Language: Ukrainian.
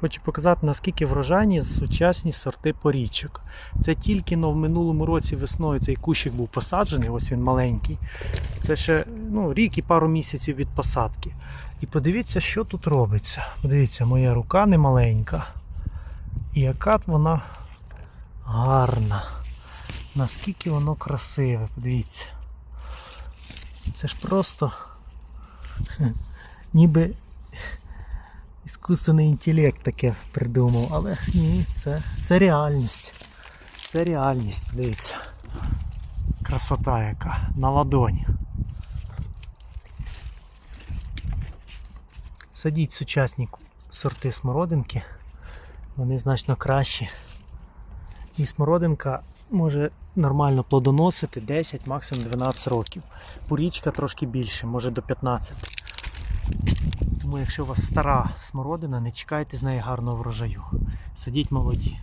Хочу показати, наскільки врожайні сучасні сорти порічок. Це тільки но в минулому році весною цей кущик був посаджений, ось він маленький. Це ще ну, рік і пару місяців від посадки. І подивіться, що тут робиться. Подивіться, моя рука не маленька. І яка вона гарна. Наскільки воно красиве, подивіться. Це ж просто ніби іскусний інтелект таке придумав, але ні, це, це реальність. Це реальність, подивіться. Красота яка на ладоні. Садіть сучасні сорти смородинки, вони значно кращі. І смородинка може нормально плодоносити 10, максимум 12 років. Порічка трошки більше, може до 15. Тому якщо у вас стара смородина, не чекайте з неї гарного врожаю. Садіть молоді.